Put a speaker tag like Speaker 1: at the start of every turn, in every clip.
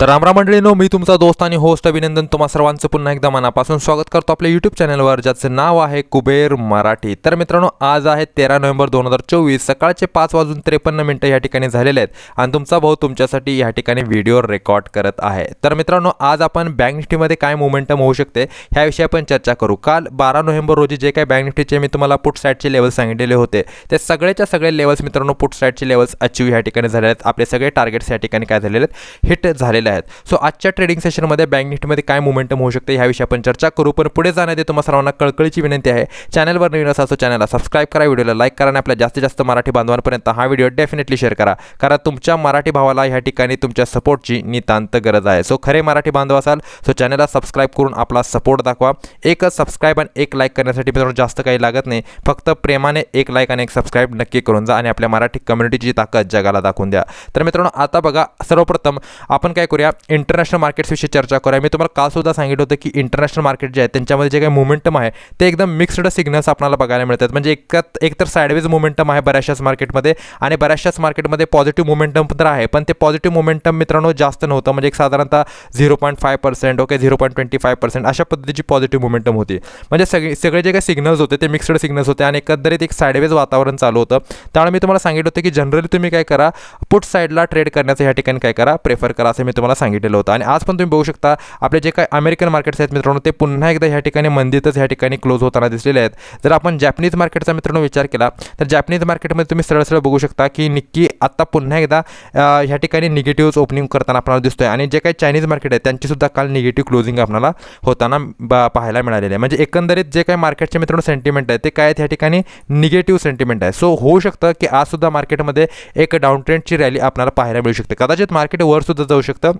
Speaker 1: तर रामराम मंडळीनो मी तुमचा दोस्त आणि होस्ट अभिनंदन तुम्हा सर्वांचं पुन्हा एकदा मनापासून स्वागत करतो आपल्या यूट्यूब चॅनलवर ज्याचं नाव आहे कुबेर मराठी. तर मित्रांनो आज आहे तेरा नोव्हेंबर दोन हजार चोवीस सकाळचे पाच वाजून त्रेपन्न मिनटं या ठिकाणी झालेले आहेत आणि तुमचा भाऊ तुमच्यासाठी या ठिकाणी व्हिडिओ रेकॉर्ड करत आहे. तर मित्रांनो आज आपण बँक निफ्टीमध्ये काय मुवमेंटम होऊ शकते ह्याविषयी आपण चर्चा करू. काल बारा नोव्हेंबर रोजी जे काही बँक निफ्टीचे मी तुम्हाला पुट साईडचे लेवल सांगितलेले होते ते सगळेच्या सगळे लेवल्स मित्रांनो पुट साईडचे लेवल्स अचीव या ठिकाणी झालेले आहेत. आपले सगळे टार्गेट्स या ठिकाणी काय झालेले आहेत हिट झालेले आहेत. सो आजच्या ट्रेडिंग सेशनमध्ये बँक निफ्टीमध्ये काय मुवमेंटम होऊ शकते ह्याविषयी आपण चर्चा करू. पण पुढे जाण्याआधी तुम्हाला सर्वांना कळकळीची विनंती आहे. चॅनलवर नवीन असा चॅनलला सबस्क्राईब करा. व्हिडिओला लाईक करा आणि आपल्या जास्तीत जास्त मराठी बांधवांपर्यंत हा व्हिडिओ डेफिनेटली शेअर करा. कारण तुमच्या मराठी भावाला ह्या ठिकाणी तुमच्या सपोर्टची नितांत गरज आहे. सो खरे मराठी बांधव असाल सो चॅनलला सबस्क्राईब करून आपला सपोर्ट दाखवा. एक सबस्क्राईब आणि एक लाईक करण्यासाठी मित्रांनो जास्त काही लागत नाही. फक्त प्रेमाने एक लाईक आणि एक सबस्क्राईब नक्की करून जा आणि आपल्या मराठी कम्युनिटीची ताकद जगाला दाखवून द्या. तर मित्रांनो आता बघा सर्वप्रथम आपण काय करू करूया. इंटरनॅशनल मार्केट्सविषयी चर्चा करूया. मी तुम्हाला कालसुद्धा सांगितलं होतं की इंटरनॅशनल मार्केट जे आहे त्यांच्यामध्ये जे काही मुमेंटम आहे ते एकदम मिक्स्ड सिग्नल्स आपल्याला बघायला मिळतात. म्हणजे एकात एकतर साईडवेज मुमेंटम आहे बऱ्याचशाच मार्केटमध्ये आणि बऱ्याचशाच मार्केटमध्ये पॉझिटिव्ह मुमेंटम तर आहे पण ते पॉझिटिव्ह मुमेंटम मित्रांनो जास्त नव्हतं. म्हणजे एक साधारणतः zero point five percent okay zero point twenty five percent अशा पद्धतीची पॉझिटिव्ह मुमेंटम होती. म्हणजे सगळे सगळे जे काही सिग्नल्स होते ते मिक्स्ड सिग्नल्स होते आणि एकंदरीत एक साईडवेज वातावरण चालू होतं. त्यामुळे मी तुम्हाला सांगितलं होतं की जनरली तुम्ही काय करा पुट साईडला ट्रेड करण्याचं या ठिकाणी काय करा प्रेफर करा असं मी तुम्हाला सांगितलेलं होतं. आणि आज पण तुम्ही बघू शकता आपले जे काही अमेरिकन मार्केट्स आहेत मित्रांनो ते पुन्हा एकदा ह्या ठिकाणी मंदीतच ह्या ठिकाणी क्लोज होताना दिसलेले आहेत. जर आपण जॅपनीज मार्केटचा मित्रांनो विचार केला तर जॅपनीज मार्केटमध्ये तुम्ही सरळ सरळ बघू शकता की निक्की आत्ता पुन्हा एकदा ह्या ठिकाणी निगेटिव्ह ओपनिंग करताना आपल्याला दिसतोय. आणि जे काही चायनीज मार्केट आहे त्यांचीसुद्धा काल निगेटिव्ह क्लोजिंग आपल्याला होताना बा पाहायला मिळालेले आहे. म्हणजे एकंदरीत जे काही मार्केटचे मित्रांनो सेंटिमेंट आहे ते काय आहेत ह्या ठिकाणी? निगेटिव्ह सेंटिमेंट आहे. सो होऊ शकतं की आजसुद्धा मार्केटमध्ये एक डाऊन ट्रेंडची रॅली आपल्याला पाहायला मिळू शकते. कदाचित मार्केट वरसुद्धा जाऊ शकतं.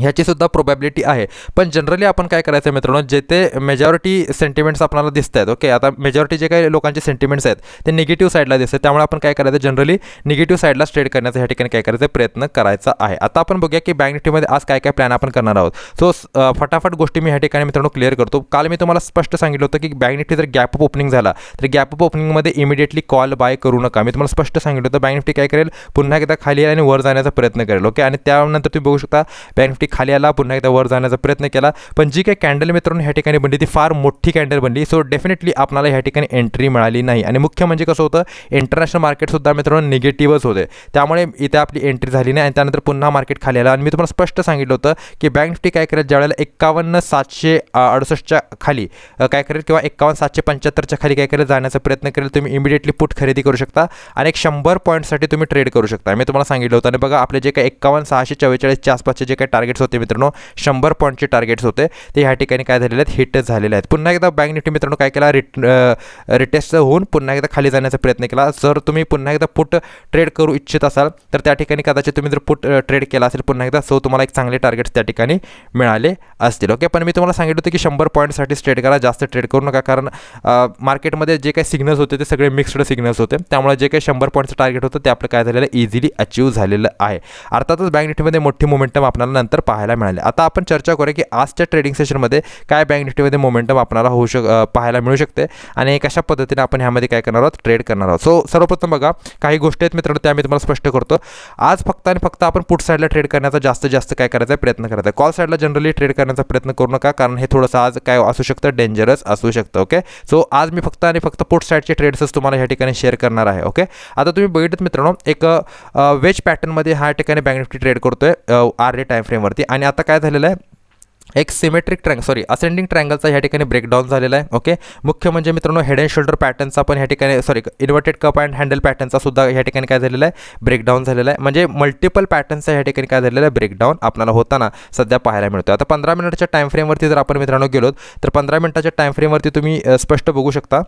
Speaker 1: ह्याचीसुद्धा प्रोबॅबिलिटी आहे. पण जनरली आपण काय करायचं मित्रांनो जेथे मेजॉरिटी सेंटिमेंट्स आपल्याला दिसत आहेत ओके आता मेजॉरिटी जे काही लोकांचे सेंटिमेंट्स आहेत ते निगेटिव्ह साईडला दिसतात त्यामुळे आपण काय करायचं जनरली निगेटिव्ह साईडला स्ट्रेट करण्याचा ह्या ठिकाणी काय करायचं प्रयत्न करायचा आहे. आता आपण बघूया की बँक निफ्टीमध्ये आज काय काय प्लॅन आपण करणार आहोत. सो फटाफट गोष्टी मी ह्या ठिकाणी मित्रांनो क्लिअर करतो. काल मी तुम्हाला स्पष्ट सांगितलं होतं की बँक निफ्टी जर गॅप अप ओपनिंग झाला तर गॅप अप ओपनिंगमध्ये इमिडिएटली कॉल बाय करू नका. मी तुम्हाला स्पष्ट सांगितलं होतं बँक निफ्टी काय करेल पुन्हा एकदा खाली येईल आणि वर जाण्याचा प्रयत्न करेल ओके आणि त्यानंतर तुम्ही बघू शकता बँक निफ्टी खाली आला पुन्हा एकदा वर जाण्याचा प्रयत्न केला. पण जी काही कॅन्डल मित्रांनो ह्या ठिकाणी बनली ती फार मोठी कॅन्डल बनली. सो डेफिनेटली आपल्याला ह्या ठिकाणी एंट्री मिळाली नाही. आणि मुख्य म्हणजे कसं होतं इंटरनॅशनल मार्केटसुद्धा मित्रांनो निगेटिव्हच होते. त्यामुळे इथे आपली एंट्री झाली नाही. आणि त्यानंतर पुन्हा मार्केट खाली आलं. आणि मी तुम्हाला स्पष्ट सांगितलं होतं की बँक निफ्टी काय करेल ज्यावेळेला एक्कावन्न सातशे अडुसष्टच्या खाली काय करेल किंवा एक्कावन्न सातशे पंच्याहत्तरच्या खाली काय करेल जाण्याचा प्रयत्न करेल तुम्ही इमिडिएटली पुट खरेदी करू शकता. आणि एक शंभर पॉईंटसाठी तुम्ही ट्रेड करू शकता. मी तुम्हाला सांगितलं होतं. आणि बघा आपले जे काही एक्कावन्न सहाशे चव्वेचाळीसच्या आसपासचे जे काही टार्गेट टार्गेट्स होते मित्रांनो. शंभर पॉईंटचे टार्गेट्स होते. ते ह्या ठिकाणी काय झालेले आहेत? हिट झालेले आहेत. पुन्हा एकदा बँक निफ्टी मित्रांनो काय केला? रिट रिटेस्ट होऊन पुन्हा एकदा खाली जाण्याचा प्रयत्न केला. जर तुम्ही पुन्हा एकदा पुट ट्रेड करू इच्छित असाल तर त्या ठिकाणी कदाचित तुम्ही जर पुट ट्रेड केला असेल पुन्हा एकदा सो तुम्हाला एक चांगले टार्गेट्स त्या ठिकाणी मिळाले असतील. ओके पण मी तुम्हाला सांगितलं होतं की शंभर पॉईंटसाठी ट्रेड करा. जास्त ट्रेड करू नका. कारण मार्केटमध्ये जे काही सिग्नल्स होते ते सगळे मिक्स्ड सिग्नल्स होते. त्यामुळे जे काही शंभर पॉईंटचं टार्गेट होतं ते आपलं काय झालेलं इझिली अचीव झालेलं आहे. अर्थातच बँक निफ्टीमध्ये मोठी मोमेंटम आपल्याला नंतर पाहायला मिळाले. आता आपण चर्चा करूया की आजच्या ट्रेडिंग सेशनमध्ये काय बँक निफ्टीमध्ये मोमेंटम आपणाला होऊ शक पाहायला मिळू शकते आणि कशा पद्धतीने आपण ह्यामध्ये काय करणार आहोत? ट्रेड करणार आहोत. सो सर्वप्रथम बघा काही गोष्टी आहेत मित्रांनो त्या मी तुम्हाला स्पष्ट करतो. आज फक्त आणि फक्त आपण पुट साईडला ट्रेड करण्याचा जास्तीत जास्त काय करायचा प्रयत्न करायचा आहे. कॉल साईडला जनरली ट्रेड करण्याचा प्रयत्न करू नका कारण हे थोडंसं आज काय असू शकतं? डेंजरस असू शकतं ओके सो आज मी फक्त आणि फक्त पुट साईडचे ट्रेड्सच तुम्हाला ह्या ठिकाणी शेअर करणार आहे ओके आता तुम्ही बघितलं मित्रांनो एक वेज पॅटर्नमध्ये ह्या ठिकाणी बँक निफ्टी ट्रेड करतोय आर डे टाईम फ्रेमवरती आणि आता काय झालेलं आहे? एक सिमेट्रिक ट्रँग सॉरी असेंडिंग ट्रँगलचा ह्या ठिकाणी ब्रेकडाऊन झालेला आहे ओके मुख्य म्हणजे मित्रांनो हेड अँड शोल्डर पॅटर्नचा पण ह्या ठिकाणी sorry inverted cup and handle पॅटर्नचा सुद्धा ह्या ठिकाणी काय झालेला आहे? ब्रेकडाऊन झालेला आहे. म्हणजे मल्टिपल पॅटर्नचा ह्या ठिकाणी काय झालेला आहे? ब्रेकडाऊन आपल्याला होताना सध्या पाहायला मिळतो आता पंधरा मिनिटाच्या टाईम फ्रेमवरती जर आपण मित्रांनो गेलो तर पंधरा मिनिटाच्या टाईम फ्रेमवरती तुम्ही स्पष्ट बघू शकता.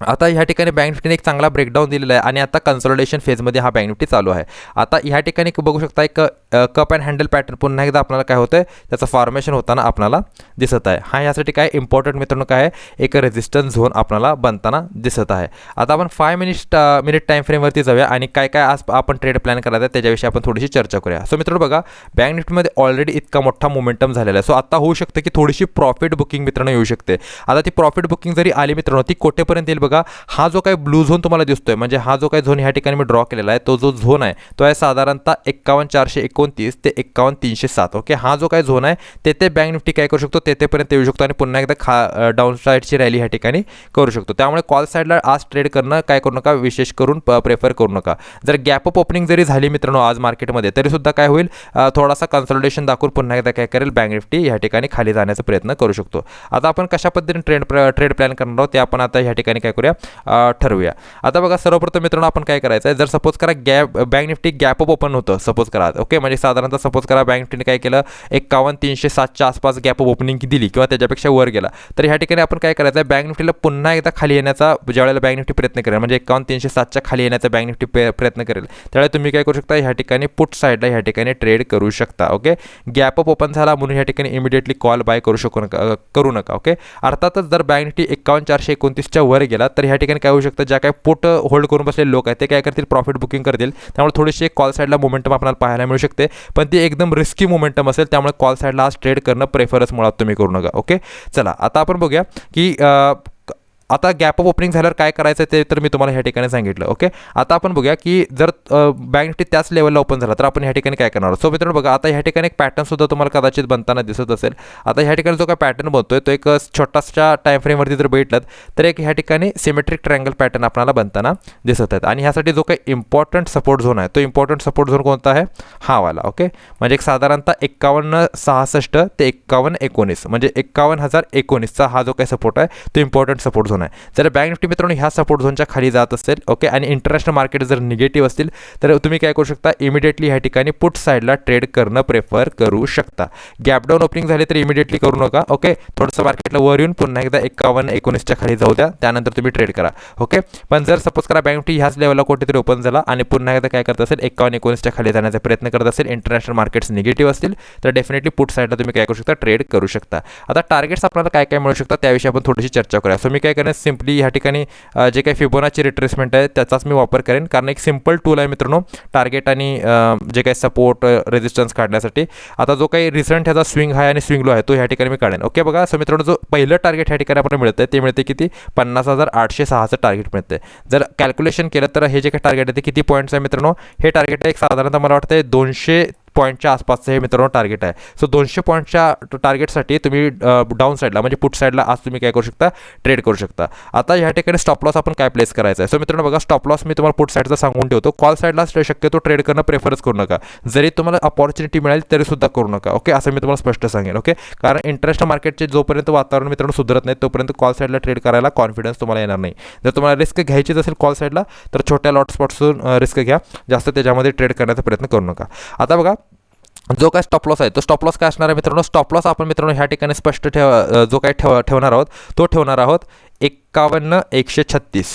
Speaker 1: आता ह्या ठिकाणी बँक निफ्टीने एक चांगला ब्रेकडाऊन दिलेला आहे आणि आता कन्सॉलिडेशन फेजमध्ये हा बँक निफ्टी चालू आहे. आता ह्या ठिकाणी बघू शकता एक कप अँड हँडल पॅटर्न पुन्हा एकदा आपल्याला काय होतं त्याचं फॉर्मेशन होताना आपल्याला दिसत आहे. हा यासाठी काय इम्पॉर्टंट मित्रांनो काय आहे? एक रेजिस्टन्स झोन आपल्याला बनताना दिसत आहे. आता आपण फाय मिनिट मिनिट टाईम फ्रेमवरती जाऊया आणि काय काय आज आपण ट्रेड प्लॅन करायचा आहे त्याच्याविषयी आपण थोडीशी चर्चा करूया. सो मित्रांनो बघा बँक निफ्टीमध्ये ऑलरेडी इतका मोठा मोमेंटम झालेला आहे. सो आता होऊ शकतं की थोडीशी प्रॉफिट बुकिंग मित्रांनो येऊ शकते. आता ती प्रॉफिट बुकिंग जरी आली मित्रांनो ती कोठेपर्यंत येईल बघा हा जो काही ब्लू झोन तुम्हाला दिसतोय म्हणजे हा जो काही झोन ह्या ठिकाणी मी ड्रॉ केलेला आहे तो जो झोन आहे तो आहे साधारणतः एक्कावन्न चारशे एकोणतीस ते एक्कावन्न तीनशे सात ओके हा जो काही झोन आहे तेथे बँक निफ्टी काय करू शकतो तेथेपर्यंत येऊ शकतो आणि पुन्हा एकदा खा डाऊन साईडची रॅली ह्या ठिकाणी करू शकतो. त्यामुळे कॉल साईडला आज ट्रेड करणं काय करू नका विशेष करून प्रेफर करू नका. जर गॅप अप ओपनिंग जरी झाली मित्रांनो आज मार्केटमध्ये तरी सुद्धा काय होईल थोडासा कन्सल्टेशन दाखवून पुन्हा एकदा काय करेल बँक निफ्टी ह्या ठिकाणी खाली जाण्याचा प्रयत्न करू शकतो. आता आपण कशा पद्धतीने ट्रेड ट्रेड प्लॅन करणार आहोत ते आपण आता ह्या ठिकाणी काय करूया. ठरवूया. आता बघा सर्वप्रथम मित्रांनो आपण काय करायचं आहे? जर सपोज करा gap Bank Nifty gap up open होतं सपोज करा. ओके म्हणजे साधारणतः सपोज करा बँक निफ्टीने काय केलं? एक्कावन्न तीनशे सातच्या आसपास गॅप अप ओपनिंग दिली किंवा त्याच्यापेक्षा वर गेला. तर ह्या ठिकाणी आपण काय करायचं आहे? बँक निफ्टीला पुन्हा एकदा खाली येण्याचा ज्यावेळेला बँक निफ्टी प्रयत्न करेल म्हणजे एकावन्न तीनशे सातच्या खाली येण्याचा बँक निफ्टी प्रयत्न करेल. त्यावेळेला तुम्ही काय करू शकता? ह्या ठिकाणी पुट साईडला ह्या ठिकाणी ट्रेड करू शकता. ओके गॅप अप ओपन झाला म्हणून ह्या ठिकाणी इमिडिएटली कॉल बाय करू शकू नका करू नका. ओके अर्थातच जर बँक निफ्टी एक्कावन्न चारशे एकोणतीसच्या वर गेला तर ह्या ठिकाणी काय होऊ शकतं ज्या काय पोट होल्ड करून बसलेले लोक आहेत ते काय करतील प्रॉफिट बुकिंग करतील. त्यामुळे थोडीशी एक कॉल साईडला मोमेंटम आपल्याला पाहायला मिळू शकते. पण ती एकदम रिस्की मोमेंटम असेल त्यामुळे कॉल साईडला आज ट्रेड करणं प्रेफरच मुळात तुम्ही करू नका ओके चला आता आपण बघूया की आता गॅप ऑफ ओपनिंग झाल्यावर काय करायचं ते तर मी तुम्हाला ह्या ठिकाणी सांगितलं ओके आता आपण बघूया की जर बँक निफ्टी त्याच लेवलला ओपन झाला तर आपण ह्या ठिकाणी काय करणार सो मित्रांनो बघा आता ह्या ठिकाणी एक पॅटर्न सुद्धा तुम्हाला कदाचित बनताना दिसत असेल. आता ह्या ठिकाणी जो काय पॅटर्न बनतो आहे तो एक छोटासा टाइम फ्रेमवरती जर बघितलं तर एक ह्या ठिकाणी सिमेट्रिक ट्रँगल पॅटर्न आपल्याला बनताना दिसत आहेत. आणि ह्यासाठी जो काही इम्पॉर्टंट सपोर्ट झोन आहे तो इम्पॉर्टंट सपोर्ट झोन कोणता आहे? हा वाला ओके म्हणजे एक साधारणतः एक्कावन्न सहासष्ट ते एक्कावन्न एकोणीस म्हणजे एक्कावन्न हजार एकोणीसचा हा जो काही सपोर्ट आहे तो इम्पॉर्टंट सपोर्ट झोन आहे. जर बँक निफ्टी मित्रांनो ह्या सपोर्ट झोनच्या खाली जात असेल ओके आणि इंटरनॅशनल मार्केट जर निगेटिव्ह असतील तर तुम्ही काय करू शकता? इमिडिएटली ह्या ठिकाणी पुट साईडला ट्रेड करणं प्रेफर करू शकता. गॅप डाऊन ओपनिंग झाले तर इमिडिएटली करू नका ओके थोडंसं मार्केटला वर येऊन पुन्हा एकदा एकावन्न एकोणीसच्या खाली जाऊ द्या. त्यानंतर तुम्ही ट्रेड करा ओके पण जर सपोज करा बँक निफ्टी ह्याच लेवलला कुठेतरी ओपन झाला आणि पुन्हा एकदा काय करत असेल एकावन्न एकोणीसच्या खाली जाण्याचा प्रयत्न करत असेल इंटरनॅशनल मार्केट्स निगेटिव्ह असतील तर डेफिनेटली पुट साईडला तुम्ही काय करू शकता? ट्रेड करू शकता. आता टार्गेट्स आपल्याला काय काय मिळू शकतात त्याविषयी आपण थोडीशी चर्चा करूया. सो मी काय करेन सिम्पली ह्या ठिकाणी जे काही फिबोनाची रिट्रेसमेंट आहे त्याचाच मी वापर करेन. कारण एक सिंपल टूल आहे मित्रांनो टार्गेट आणि जे काही सपोर्ट रेजिस्टन्स काढण्यासाठी. आता जो काही रिसंट ह्याचा स्विंग हाय आणि स्विंग लो आहे तो ह्या ठिकाणी मी काढेन. ओके बघा सो मित्रांनो जो पहिलं टार्गेट ह्या ठिकाणी आपल्याला मिळतं आहे ते मिळते किती? पन्नास हजार आठशे सहाचं टार्गेट मिळतं आहे जर कॅल्क्युलेशन केलं तर हे जे काही टार्गेट आहे ते किती पॉईंट्स आहे मित्रांनो? हे टार्गेट आहे एक साधारणतः मला वाटतं दोनशे पॉईंटच्या आसपासचं हे मित्रांनो टार्गेट आहे. सो दोनशे पॉईंटच्या टार्गेटसाठी तुम्ही डाऊन साईडला म्हणजे पुट साईडला आज तुम्ही काय करू शकता? ट्रेड करू शकता. आता ह्या ठिकाणी स्टॉप लॉस आपण काय प्लेस करायचं आहे सो मित्रांनो बघा स्टॉप लॉस मी तुम्हाला पुट साईडचा सांगून ठेवतो. कॉल साईडला शक्यतो ट्रेड करणं प्रेफरच करू नका. जरी तुम्हाला अपॉर्च्युनिटी मिळेल तरी सुद्धा करू नका. ओके असं मी तुम्हाला स्पष्ट सांगेन. ओके कारण इंटरेस्ट मार्केटचे जोपर्यंत वातावरण मित्रांनो सुधारत नाही तोपर्यंत कॉल साईडला ट्रेड करायला कॉन्फिडन्स तुम्हाला येणार नाही. जर तुम्हाला रिस्क घ्यायचीच असेल कॉल साईडला तर छोट्या लॉट स्पॉटसून रिस्क घ्या. जास्त त्याच्यामध्ये ट्रेड करण्याचा प्रयत्न करू नका. आता बघा जो काय स्टॉप लॉस आहे तो स्टॉप लॉस काय असणार आहे मित्रांनो? स्टॉप लॉस आपण मित्रांनो ह्या ठिकाणी स्पष्ट ठेव जो काय ठेव ठेवणार आहोत तो ठेवणार आहोत एक्कावन्न एकशे छत्तीस.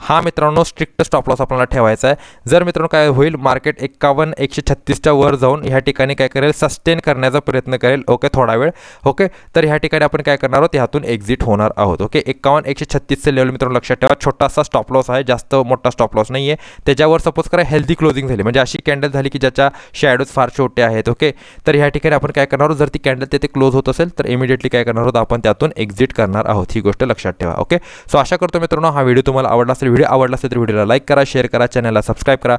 Speaker 1: हा मित्रांनो स्ट्रिक्ट स्टॉप लॉस आपल्याला ठेवायचा आहे जर मित्रांनो काय होईल मार्केट एक्कावन्न एकशे छत्तीसच्या वर जाऊन ह्या ठिकाणी काय करेल सस्टेन करण्याचा प्रयत्न करेल. ओके थोडा वेळ. ओके तर ह्या ठिकाणी आपण काय करणार आहोत ह्यातून एक्झिट होणार आहोत. ओके एक्कावन्न एकशे छत्तीसचे लेवल मित्रांनो लक्षात ठेवा. छोटासा स्टॉप लॉस आहे जास्त मोठा स्टॉप लॉस नाही आहे त्याच्यावर सपोज करा हेल्दी क्लोजिंग झाली. म्हणजे अशी कॅन्डल झाली की ज्याच्या शॅडोज फार छोटे आहेत. ओके तर ह्या ठिकाणी आपण काय करणार आहोत जर ती कॅन्डल तिथे क्लोज होत असेल तर इमिडिएटली काय करणार आहोत आपण त्यातून एक्झिट करणार आहोत. ही गोष्ट लक्षात ठेवा. ओके सो आशा करतो मित्रांनो. हा व्हिडिओ तुम्हाला आवडला असेल व्हिडिओ आवडला असेल तर व्हिडिओला लाईक करा शेअर करा चॅनलला सबस्क्राईब करा.